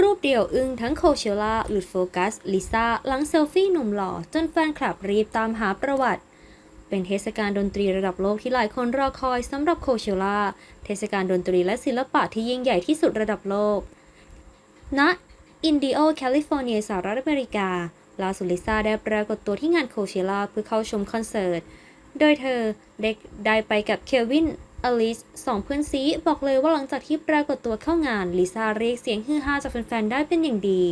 รูปเดี่ยวอึ้งทั้งโคเชล่าหลุดโฟกัส ลิซ่าหลังเซลฟี่หนุ่มหล่อ จนแฟนคลับรีบตามหาประวัติ เป็นเทศกาลดนตรีระดับโลกที่หลายคนรอคอยสำหรับโคเชล่าเทศกาลดนตรีและศิลปะที่ยิ่งใหญ่ที่สุดระดับโลกณอินดิโอแคลิฟอร์เนียสหรัฐอเมริกาลาสุลิซ่าได้ปรากฏตัวที่งานโคเชล่าเพื่อเข้าชมคอนเสิร์ต โดยเธอได้ได้ไปกับเควิน อลิสสองเพื่อนซีบอกเลยว่าหลังจากที่ปรากฏตัวเข้างานลิซ่าเรียกเสียงฮือฮาจากแฟนๆได้เป็นอย่างดี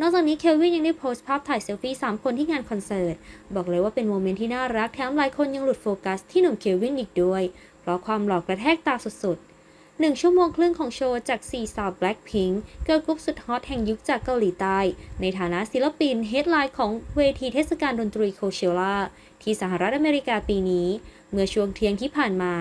นอกจากนี้เควินยังได้โพสต์ภาพถ่ายเซลฟี่ 3 คนที่งานคอนเสิร์ต บอกเลยว่าเป็นโมเมนต์ที่น่ารักแถมหลายคนยังหลุดโฟกัสที่หนุ่มเควินอีกด้วย เพราะความหล่อกระแทกตาสุดๆหนึ่งชั่วโมงครึ่งของโชว์จาก4สาว Blackpink เกิร์ลกรุ๊ปสุดฮอตแห่งยุคจากเกาหลีใต้ ในฐานะศิลปินเฮดไลน์ของเวทีเทศกาลดนตรีโคเชล่าที่สหรัฐอเมริกาปีนี้ เมื่อช่วงเที่ยงที่ผ่านมา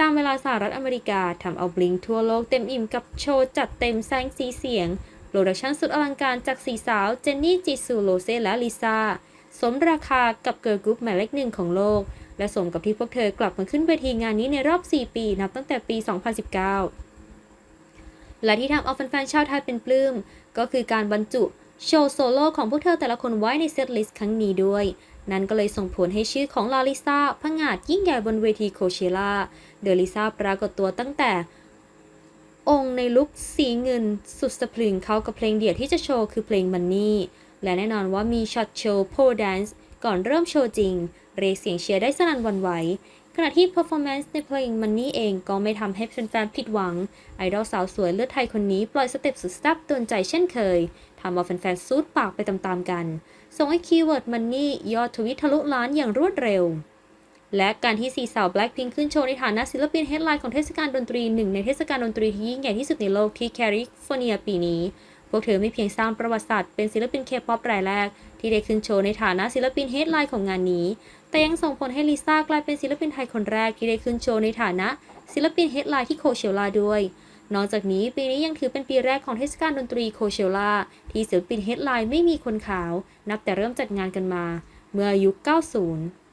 ตามเวลาสหรัฐอเมริกาทำเอาบลิงทั่วโลกเต็มอิ่มกับโชว์จัดเต็มแสงสีเสียง โปรดักชั่นสุดอลังการจากสีสาว เจนนี่จิซูโรเซและลิซ่า สมราคากับเกิร์ลกรุ๊ปหมายเลขหนึ่งของโลก และสมกับที่พวกเธอกลับมาขึ้นเวทีงานนี้ในรอบ 4 ปีนับตั้งแต่ปี 2019 และที่ทำเอาแฟนๆชาวไทยเป็นปลื้ม ก็คือการบรรจุโชว์โซโล่ของพวกเธอแต่ละคนไว้ในเซตลิสต์ครั้งนี้ด้วย นั่นก็เลยส่งผลให้ชื่อของลาลิซาผงาดยิ่งใหญ่บนเวทีโคเชล่าโดลิซาปรากฏตัวตั้งแต่ องค์ในลุคสีเงินสุดสะพรึงเข้ากับเพลงเดี่ยวที่จะโชว์คือเพลงมันนี่และแน่นอนว่ามีช็อตโชว์โพแดนซ์ก่อนเริ่มโชว์จริง เรียกเสียงเชียร์ได้สนั่นวันไหวขณะที่เพอร์ฟอร์แมนซ์ในเพลงมันนี่เองก็ไม่ทำให้แฟนๆผิดหวัง ไอดอลสาวสวยเลือดไทยคนนี้ปล่อยสเต็ปสุดแซ่บโดนใจเช่นเคยทำเอาแฟนๆซูดปากไปตามๆกัน ส่งให้คีย์เวิร์ดมันนี่ยอดทวิตทะลุล้านอย่างรวดเร็ว และการที่สี่สาว Blackpink ขึ้นโชว์ในฐานะศิลปินเฮดไลน์ของเทศกาลดนตรีหนึ่งในเทศกาลดนตรีที่ยิ่งใหญ่ที่สุดในโลกที่แคลิฟอร์เนียปีนี้ พวกเธอไม่เพียงสร้างประวัติศาสตร์เป็นศิลปินเคป๊อปรายแรก ที่ได้ขึ้นโชว์ในฐานะศิลปินเฮดไลน์ของงานนี้ แต่ยังส่งผลให้ลิซ่ากลายเป็นศิลปินไทยคนแรกที่ได้ขึ้นโชว์ในฐานะศิลปินเฮดไลน์ที่โคเชลลาด้วย นอกจากนี้ปีนี้ยังถือเป็นปีแรกของเทศกาลดนตรีโคเชล่าที่ศิลปินเฮดไลน์ไม่มีคนขาว นับแต่เริ่มจัดงานกันมา เมื่อยุค 90